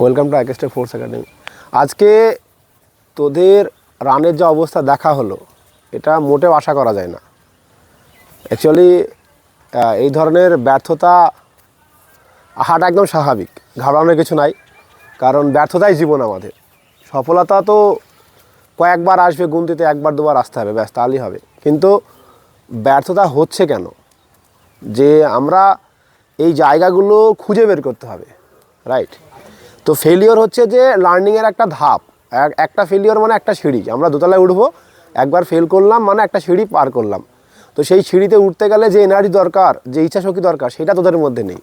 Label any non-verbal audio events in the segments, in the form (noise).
Welcome to অ্যাকেস্টে force academy আজকে তোদের রানের যা অবস্থা দেখা হলো, এটা মোটেও আশা করা যায় না। অ্যাকচুয়ালি এই ধরনের ব্যর্থতা হাট একদম স্বাভাবিক, ঘাবড়ানোর কিছু নাই, কারণ ব্যর্থতাই জীবন আমাদের। সফলতা তো কয়েকবার আসবে, গুনতিতে একবার দুবার আসতে হবে, ব্যাস, তাহলেই হবে। কিন্তু ব্যর্থতা হচ্ছে কেন? যে আমরা এই জায়গাগুলো খুঁজে বের করতে হবে রাইট তো ফেলিওর হচ্ছে যে লার্নিংয়ের একটা ধাপ। একটা ফেলিওর মানে একটা সিঁড়ি। আমরা দোতলায় উঠবো, একবার ফেল করলাম মানে একটা সিঁড়ি পার করলাম। তো সেই সিঁড়িতে উঠতে গেলে যে এনার্জি দরকার, যে ইচ্ছাশক্তি দরকার, সেটা তোদের মধ্যে নেই।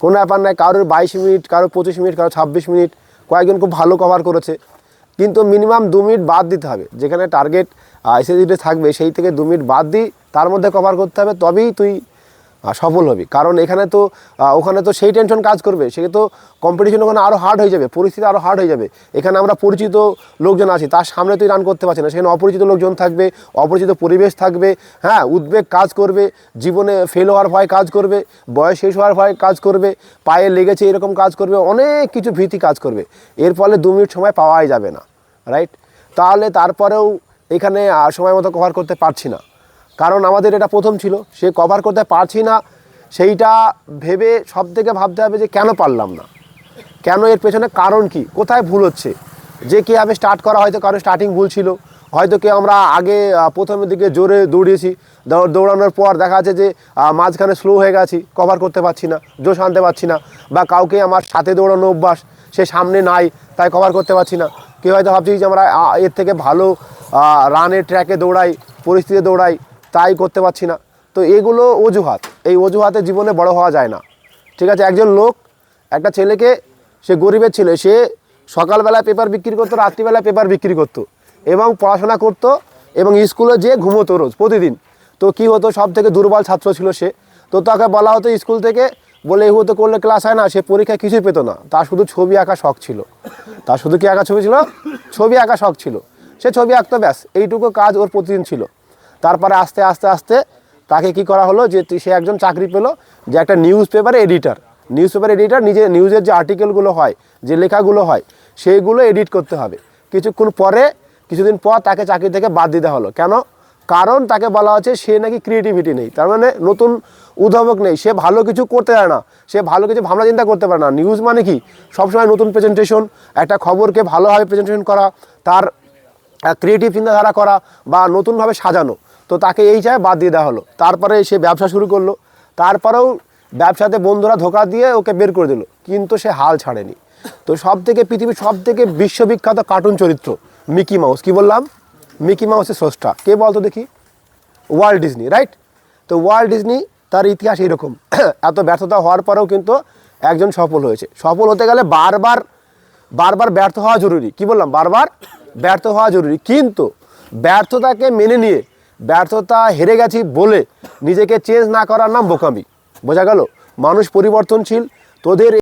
কোনো ব্যাপার নাই কারোর বাইশ মিনিট, কারোর পঁচিশ মিনিট, কারোর ছাব্বিশ মিনিট, কয়েকজন খুব ভালো কভার করেছে। কিন্তু মিনিমাম দু মিনিট বাদ দিতে হবে। যেখানে টার্গেট এসএসিতে থাকবে, সেই থেকে দু মিনিট বাদ দিই, তার মধ্যে কভার করতে হবে, তবেই তুই সফল হবি। কারণ এখানে তো ওখানে তো সেই টেনশন কাজ করবে। সে তো কম্পিটিশন ওখানে আরও হার্ড হয়ে যাবে, পরিস্থিতি আরও হার্ড হয়ে যাবে। এখানে আমরা পরিচিত লোকজন আছি, তার সামনে তুই রান করতে পারছি না। সেখানে অপরিচিত লোকজন থাকবে, অপরিচিত পরিবেশ থাকবে হ্যাঁ উদ্বেগ কাজ করবে, জীবনে ফেল হওয়ার ভয় কাজ করবে, বয়স শেষ হওয়ার ভয় কাজ করবে, পায়ে লেগেছে এরকম কাজ করবে, অনেক কিছু ভীতি কাজ করবে। এর ফলে দু মিনিট সময় পাওয়াই যাবে না রাইট তাহলে তারপরেও এখানে সময় মতো কভার করতে পারছি না। কারণ আমাদের এটা প্রথম ছিল, সে কভার করতে পারছি না, সেইটা ভেবে সব থেকে ভাবতে হবে যে কেন পারলাম না। কেন এর পেছনে কারণ কি? কোথায় ভুল হচ্ছে? যে কে আমি স্টার্ট করা হয়তো কারও স্টার্টিং ভুল ছিল, হয়তো কেউ আমরা আগে প্রথমের দিকে জোরে দৌড়িয়েছি দৌড়ানোর পর দেখা যাচ্ছে যে মাঝখানে স্লো হয়ে গেছি কভার করতে পারছি না, জোশ আনতে পারছি না, বা কাউকে আমার সাথে দৌড়ানো অভ্যাস, সে সামনে নাই, তাই কভার করতে পারছি না। কেউ হয়তো ভাবছি যে আমরা এর থেকে ভালো রানের ট্র্যাকে দৌড়াই পরিস্থিতি দৌড়াই তাই করতে পারছি না। তো এগুলো অজুহাত। এই অজুহাতে জীবনে বড় হওয়া যায় না। ঠিক আছে, একজন লোক, একটা ছেলেকে সে গরিবের ছেলে, সে সকালবেলায় পেপার বিক্রি করতো, রাত্রিবেলায় পেপার বিক্রি করতো এবং পড়াশোনা করতো এবং স্কুলে যেয়ে ঘুমোতো রোজ, প্রতিদিন। তো কি হতো সব থেকে দুর্বল ছাত্র ছিল সে। তো তাকে বলা হতো স্কুল থেকে, বলে এই হতো করলে ক্লাস হয় না, সে পরীক্ষায় কিছুই পেতো না। তার শুধু ছবি আঁকা শখ ছিল। তার শুধু কি আঁকা ছবি ছিল? ছবি আঁকা শখ ছিল। সে ছবি আঁকতো ব্যাস, এইটুকু কাজ ওর প্রতিদিন ছিল। তারপরে আস্তে আস্তে আস্তে তাকে কি করা হলো যে সে একজন চাকরি পেল যে একটা নিউজ পেপারে এডিটার নিউজ পেপার এডিটার নিজে নিউজের যে আর্টিকেলগুলো হয়, যে লেখাগুলো হয়, সেইগুলো এডিট করতে হবে। কিছুক্ষণ পরে, কিছুদিন পর তাকে চাকরি থেকে বাদ দিতে হলো। কেন? কারণ তাকে বলা হচ্ছে সে নাকি ক্রিয়েটিভিটি নেই। তার মানে নতুন উদ্ভাবক নেই। সে ভালো কিছু করতে পারে না। সে ভালো কিছু ভাবনা চিন্তা করতে পারে না। নিউজ মানে কি? সবসময় নতুন প্রেজেন্টেশন একটা খবরকে ভালোভাবে প্রেজেন্টেশন করা, তার ক্রিয়েটিভ চিন্তাধারা করা বা নতুনভাবে সাজানো। তো তাকে এই চায় বাদ দিয়ে দেওয়া হলো। তারপরে সে ব্যবসা শুরু করল। তারপরেও ব্যবসাতে বন্ধুরা ধোকা দিয়ে ওকে বের করে দিল। কিন্তু সে হাল ছাড়েনি। তো সব থেকে পৃথিবীর সব থেকে বিশ্ববিখ্যাত কার্টুন চরিত্র মিকি মাউস। কি বললাম? মিকি মাউসের স্রষ্টা। কে বলতো দেখি? ওয়ার্ল্ড ডিজনি রাইট তো ওয়ার্ল্ড ডিজনি তার ইতিহাস এরকম। (clears throat) এত ব্যর্থতা হওয়ার পরেও কিন্তু একজন সফল হয়েছে। সফল হতে গেলে বারবার বারবার ব্যর্থ হওয়া জরুরি। কি বললাম? বারবার ব্যর্থ হওয়া জরুরি। কিন্তু ব্যর্থতাকে মেনে নিয়ে ব্যর্থতা হেরে গেছি বলে নিজেকে চেঞ্জ না করার নাম বোকামি। বোঝা গেল? মানুষ পরিবর্তনশীল, তোদের